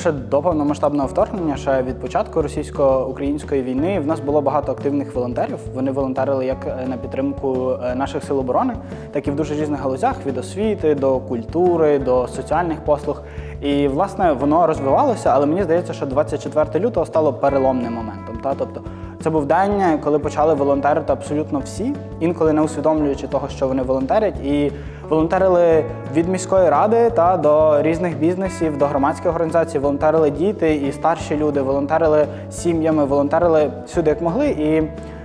Ще до повномасштабного вторгнення, ще від початку російсько-української війни, в нас було багато активних волонтерів. Вони волонтерили як е, на підтримку е, наших сил оборони, так і в дуже різних галузях від освіти до культури, до соціальних послуг. І власне воно розвивалося, але мені здається, що 24 лютого стало переломним моментом. Та тобто це був день, коли почали волонтерити абсолютно всі, інколи не усвідомлюючи того, що вони волонтерять, і волонтерили від міської ради та до різних бізнесів, до громадських організацій, волонтерили діти і старші люди, волонтерили сім'ями, волонтерили всюди, як могли. І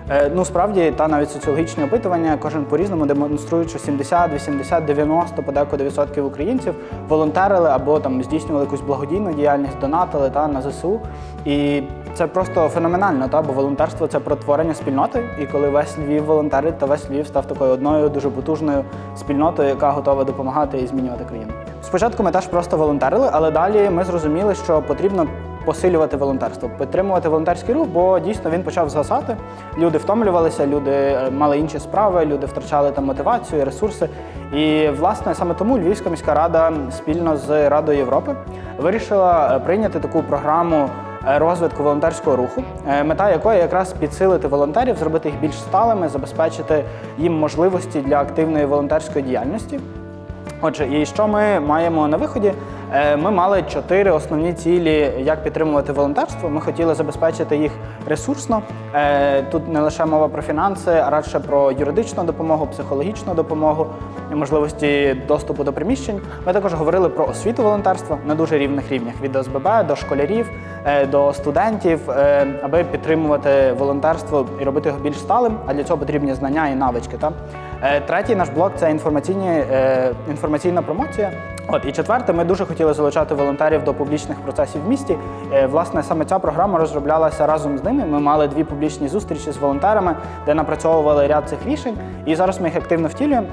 е, ну справді та навіть соціологічні опитування кожен по-різному демонструють, що 70, 80, 90, подекуди відсотків українців волонтерили або там здійснювали якусь благодійну діяльність, донатили та на ЗСУ. І це просто феноменально, та бо волонтерство це про творення спільноти. І коли весь Львів волонтерить, то весь Львів став такою одною дуже потужною спільнотою, яка готова допомагати і змінювати країну. Спочатку ми теж просто волонтерили, але далі ми зрозуміли, що потрібно посилювати волонтерство, підтримувати волонтерський рух, бо дійсно він почав згасати. Люди втомлювалися, люди е, мали інші справи, люди втрачали там мотивацію, ресурси. І власне саме тому Львівська міська рада спільно з Радою Європи вирішила е, прийняти таку програму розвитку волонтерського руху, е, мета якої якраз підсилити волонтерів, зробити їх більш сталими, забезпечити їм можливості для активної волонтерської діяльності. Отже, і що ми маємо на виході? Е, Ми мали чотири основні цілі, як підтримувати волонтерство. Ми хотіли забезпечити їх ресурсно. Е, Тут не лише мова про фінанси, а радше про юридичну допомогу, психологічну допомогу, можливості доступу до приміщень. Ми також говорили про освіту волонтерства на дуже рівних рівнях від ОСББ до школярів, е, до студентів, аби підтримувати волонтерство і робити його більш сталим. А для цього потрібні знання і навички. Та? Е, Третій наш блок це інформаційні, е, інформаційна промоція. От і четверте, ми дуже хотіли залучати волонтерів до публічних процесів в місті. Е, Власне, саме ця програма розроблялася разом з ними. Ми мали дві публічні зустрічі з волонтерами, де напрацьовували ряд цих рішень. І зараз ми їх активно втілюємо.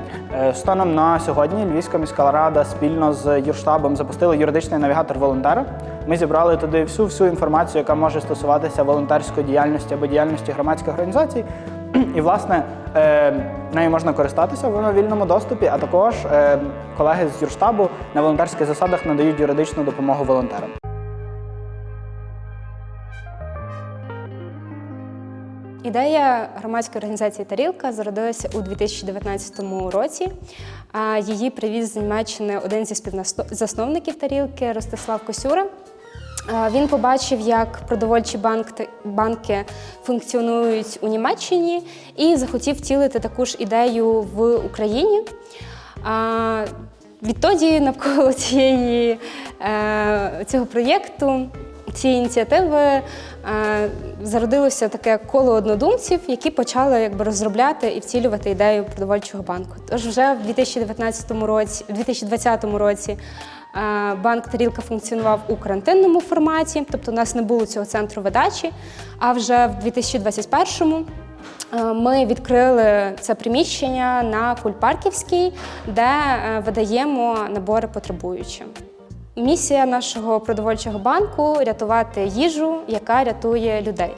Станом на сьогодні Львівська міська рада спільно з юрштабом запустили юридичний навігатор волонтера. Ми зібрали туди всю всю інформацію, яка може стосуватися волонтерської діяльності або діяльності громадських організацій. І, власне, е, нею можна користатися в вільному доступі, а також е, колеги з юрштабу на волонтерських засадах надають юридичну допомогу волонтерам. Ідея громадської організації Тарілка зародилася у 2019 році. Її привіз з Німеччини один зі співзасновників тарілки Ростислав Косюра. Він побачив, як продовольчі банки функціонують у Німеччині, і захотів втілити таку ж ідею в Україні. Відтоді навколо цієї, е, цього проєкту, цієї ініціативи е, зародилося таке коло однодумців, які почали якби, розробляти і втілювати ідею продовольчого банку. Тож вже в 2019 році, 2020 році банк Тарілка функціонував у карантинному форматі, тобто у нас не було цього центру видачі. А вже в 2021 Е, Ми відкрили це приміщення на Кульпарківській, де е, видаємо набори потребуючим. Місія нашого продовольчого банку рятувати їжу, яка рятує людей.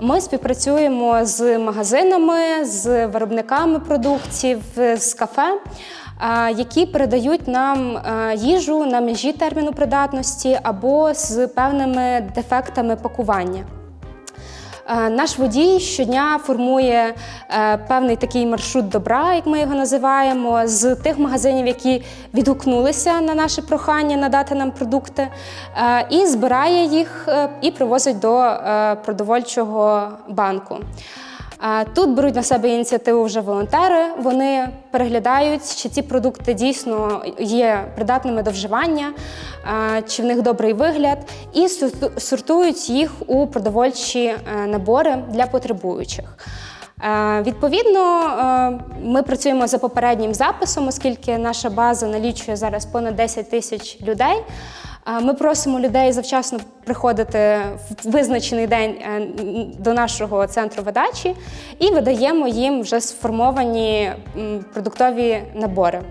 Ми співпрацюємо з магазинами, з виробниками продуктів, з кафе, е, які передають нам е, їжу на межі терміну придатності або з певними дефектами пакування. Е, Наш водій щодня формує е, певний такий маршрут добра, як ми його називаємо, з тих магазинів, які відгукнулися на наше прохання надати нам продукти, е, і збирає їх і привозить до продовольчого банку. Тут беруть на себе ініціативу вже волонтери. Вони переглядають, чи ці продукти дійсно є придатними до вживання, чи в них добрий вигляд, і сортують їх у продовольчі е, набори для потребуючих. Е, Відповідно, е, ми працюємо за попереднім записом, оскільки наша база налічує зараз понад 10 тисяч людей. Ми просимо людей завчасно приходити в визначений день е, до нашого центру видачі і видаємо їм вже сформовані продуктові набори.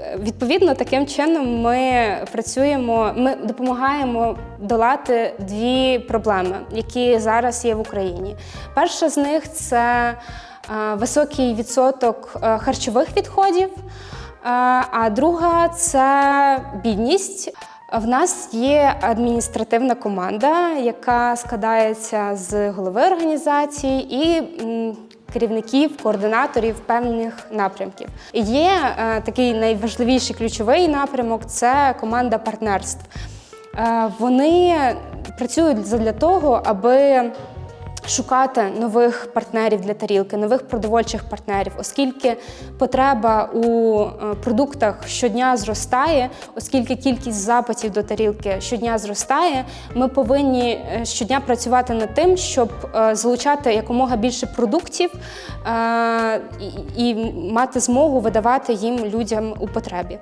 Е, Відповідно, таким чином ми працюємо, ми допомагаємо долати дві проблеми, які зараз є в Україні. Перша з них це е, високий відсоток харчових відходів, а друга це бідність. В нас є адміністративна команда, яка складається з голови організації і керівників, координаторів певних напрямків. Є е, такий найважливіший ключовий напрямок це команда партнерств. Е, Вони працюють для того, аби шукати нових партнерів для тарілки, нових продовольчих партнерів, оскільки потреба у е, продуктах щодня зростає, оскільки кількість запитів до тарілки щодня зростає, ми повинні е, щодня працювати над тим, щоб е, залучати якомога більше продуктів і мати змогу видавати їм людям у потребі.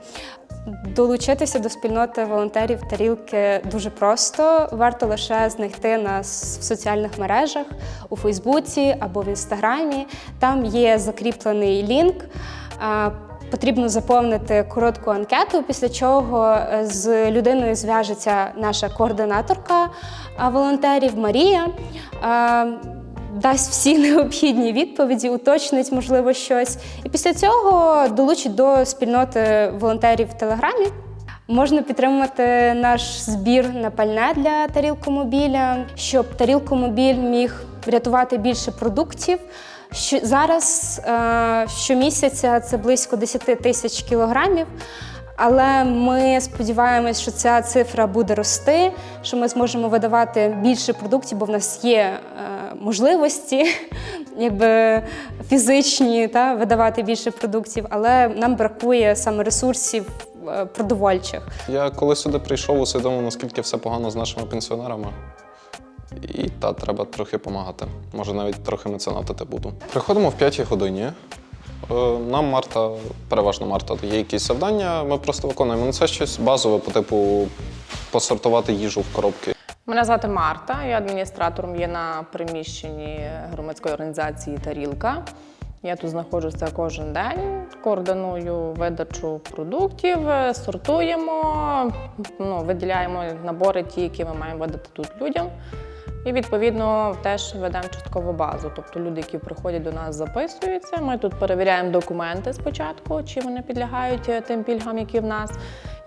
Долучитися до спільноти волонтерів тарілки дуже просто. Варто лише знайти нас в соціальних мережах у Фейсбуці або в Інстаграмі. Там є закріплений лінк. Потрібно заповнити коротку анкету, після чого е, з людиною зв'яжеться наша координаторка волонтерів Марія. Дасть всі необхідні відповіді, уточнить, можливо, щось. І після цього долучить до спільноти волонтерів в Телеграмі. Можна підтримати наш збір на пальне для тарілкомобіля, щоб тарілкомобіль міг врятувати більше продуктів. Що зараз е, щомісяця це близько 10 тисяч кілограмів. Але ми сподіваємось, що ця цифра буде рости, що ми зможемо видавати більше продуктів, бо в нас є е, можливості, якби фізичні, та, видавати більше продуктів, але нам бракує саме ресурсів е, продовольчих. Я коли сюди прийшов, усвідомив, наскільки все погано з нашими пенсіонерами. І та треба трохи допомагати. Може, навіть трохи меценатити буду. Приходимо в п'ятій годині. Е, Нам Марта, переважно Марта, є якісь завдання. Ми просто виконуємо. Ну, це щось базове, по типу посортувати їжу в коробки. Мене звати Марта, я адміністратором є на приміщенні громадської організації Тарілка. Я тут знаходжуся кожен день, координую видачу продуктів, е, сортуємо, ну, виділяємо набори, ті, які ми маємо видати тут людям. І відповідно теж ведемо часткову базу. Тобто люди, які приходять до нас, записуються. Ми тут перевіряємо документи спочатку, чи вони підлягають е, тим пільгам, які в нас,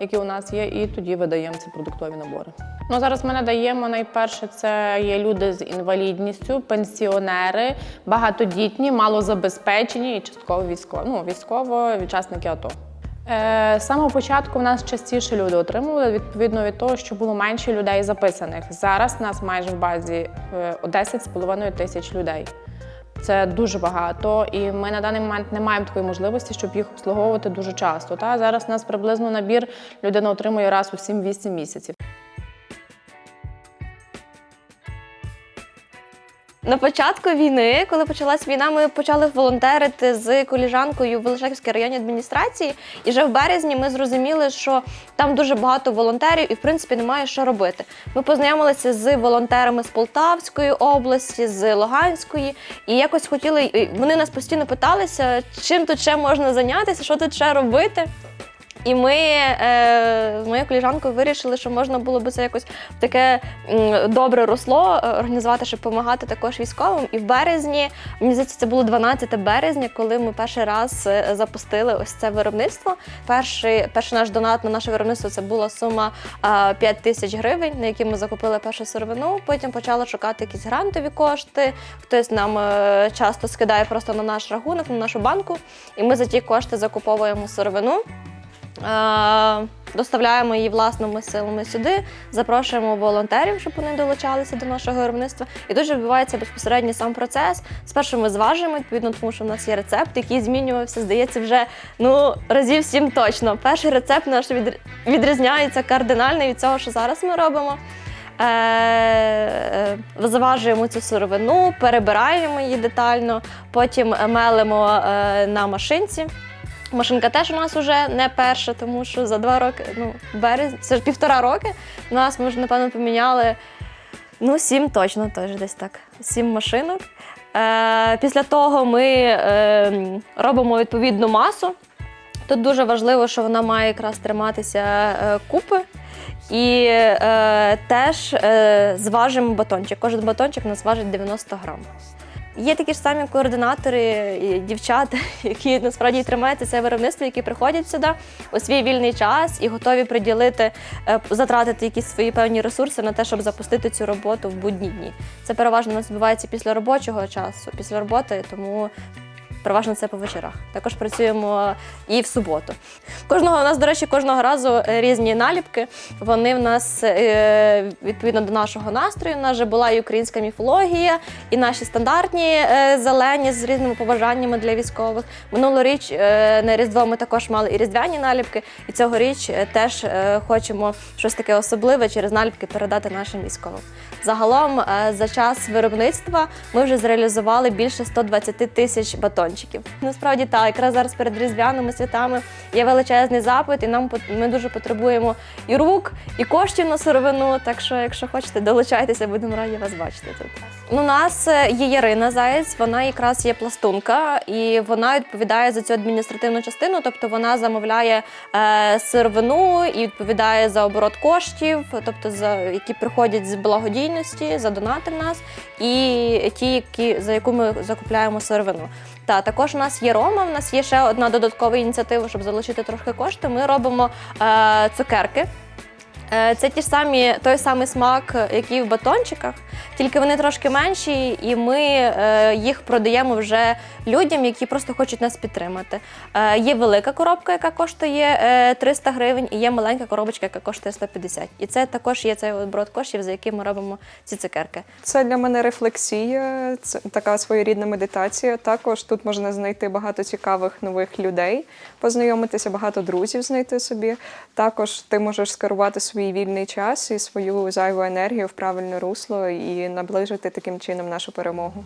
які у нас є, і тоді видаємо ці продуктові набори. Ну зараз ми надаємо найперше, це є люди з інвалідністю, пенсіонери, багатодітні, малозабезпечені і частково військові. Ну, військово учасники АТО. Е, З самого початку в нас частіше люди отримували відповідно від того, що було менше людей записаних. Зараз нас майже в базі е, 10,5 тисяч людей. Це дуже багато, і ми на даний момент не маємо такої можливості, щоб їх обслуговувати дуже часто. Та зараз у нас приблизно набір людина отримує раз у 7-8 місяців. На початку війни, коли почалась війна, ми почали волонтерити з коліжанкою в Велишаківській районній адміністрації. І вже в березні ми зрозуміли, що там дуже багато волонтерів і, в принципі, немає що робити. Ми познайомилися з волонтерами з Полтавської області, з Луганської, і якось хотіли. Вони нас постійно питалися, чим тут ще можна зайнятися, що тут ще робити. І ми е, з моєю коліжанкою вирішили, що можна було би це якось таке добре росло е, організувати, щоб допомагати також військовим. І в березні, мені здається, це було 12 березня, коли ми перший раз е, запустили ось це виробництво. Перший, перший наш донат на наше виробництво це була сума е, 5 тисяч гривень, на які ми закупили першу сировину. Потім почали шукати якісь грантові кошти. Хтось нам е, часто скидає просто на наш рахунок, на нашу банку, і ми за ті кошти закуповуємо сировину. Е, Доставляємо її власними силами сюди, запрошуємо волонтерів, щоб вони долучалися до нашого виробництва. І тут же відбувається безпосередньо сам процес. Спершу ми зважуємо, відповідно, тому що в нас є рецепт, який змінювався, здається, вже ну разів сім точно. Перший рецепт наш відр- відрізняється кардинально від цього, що зараз ми робимо. Е, е, Заважуємо цю сировину, перебираємо її детально, потім мелимо на машинці. Машинка теж у нас вже не перша, тому що за два роки, ну, березень, це ж півтора роки. У нас ми вже, напевно, поміняли ну, сім точно, теж десь так. Сім машинок. Е, після того ми е, робимо відповідну масу. Тут дуже важливо, що вона має якраз триматися е, купи. І е, теж е, зважимо батончик. Кожен батончик у нас важить 90 грам. Є такі ж самі координатори і дівчата, які насправді тримаються це виробництво, які приходять сюди у свій вільний час і готові приділити, е, затратити якісь свої певні ресурси на те, щоб запустити цю роботу в будні дні. Це переважно у нас відбувається після робочого часу, після роботи, тому. Переважно це по вечорах. Також працюємо і в суботу. Кожного у нас, до речі, кожного разу е, різні наліпки. Вони в нас е, відповідно до нашого настрою. У нас вже була і українська міфологія, і наші стандартні е, зелені з різними побажаннями для військових. Минулоріч на Різдво ми також мали і різдвяні наліпки, і цьогоріч теж хочемо щось таке особливе через наліпки передати нашим військовим. Загалом, за час виробництва ми вже зреалізували більше 120 тисяч батончиків. Насправді так, якраз зараз перед різдвяними святами є величезний запит, і нам ми дуже потребуємо і рук, і коштів на сировину. Так що, якщо хочете, долучайтеся, будемо раді вас бачити тут. Ну, У нас е, є Ярина Заєць, вона якраз є пластунка, і вона відповідає за цю адміністративну частину, тобто вона замовляє е, сировину і відповідає за оборот коштів, тобто за які приходять з благодійності, за донати в нас, і ті, які за яку ми закупляємо сировину. Та також у нас є Рома. У нас є ще одна додаткова ініціатива, щоб залучити трошки кошти. Ми робимо е, цукерки. Е, Це ті ж самі, той самий смак, який в батончиках, тільки вони трошки менші, і ми е, їх продаємо вже людям, які просто хочуть нас підтримати. Е, Є велика коробка, яка коштує е, 300 гривень, і є маленька коробочка, яка коштує 150. І це також є цей оборот коштів, за який ми робимо ці цукерки. Це для мене рефлексія, це така своєрідна медитація. Також тут можна знайти багато цікавих нових людей, познайомитися, багато друзів знайти собі. Також ти можеш скерувати свій вільний час і свою зайву енергію в правильне русло і наближити таким чином нашу перемогу.